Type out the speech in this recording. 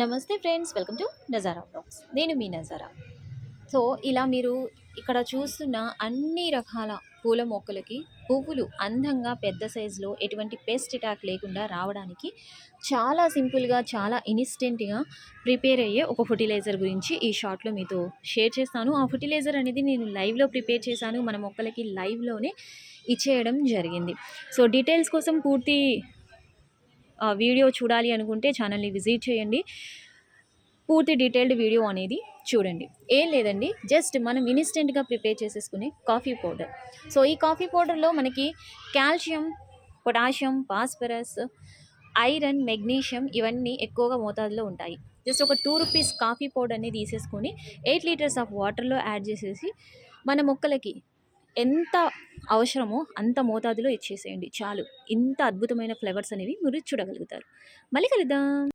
నమస్తే friends welcome to Nazara blogs. నేను మీ నజారా. సో ఇలా మీరు ఇక్కడ చూస్తున్న అన్ని రకాల పూల మొక్కలకి పువ్వులు అందంగా పెద్ద సైజులో ఎటువంటి పెస్ట్ అటాక్ లేకుండా రావడానికి చాలా సింపుల్గా చాలా ఇన్స్టెంట్గా ప్రిపేర్ అయ్యే ఒక ఫర్టిలైజర్ గురించి ఈ షార్ట్లో మీతో షేర్ చేస్తాను. ఆ ఫర్టిలైజర్ అనేది నేను లైవ్లో ప్రిపేర్ చేశాను. మన మొక్కలకి లైవ్లోనే ఇచ్చేయడం జరిగింది. సో డీటెయిల్స్ కోసం పూర్తి వీడియో చూడాలి అనుకుంటే ఛానల్ని విజిట్ చేయండి. పూర్తి డీటెయిల్డ్ వీడియో అనేది చూడండి. ఏం లేదండి జస్ట్ మనం ఇన్స్టెంట్గా ప్రిపేర్ చేసేసుకునే కాఫీ పౌడర్. సో ఈ కాఫీ పౌడర్లో మనకి calcium potassium phosphorus iron magnesium ఇవన్నీ ఎక్కువగా మోతాదులో ఉంటాయి. జస్ట్ ఒక టూ రూపీస్ కాఫీ పౌడర్ని తీసేసుకొని ఎయిట్ లీటర్స్ ఆఫ్ వాటర్లో యాడ్ చేసేసి మన మొక్కలకి ఎంత అవసరమో అంత మోతాదులో ఇచ్చేసేయండి. చాలు. ఇంత అద్భుతమైన ఫ్లేవర్స్ అనేవి మీరు చూడగలుగుతారు. మళ్ళీ కలుద్దాం.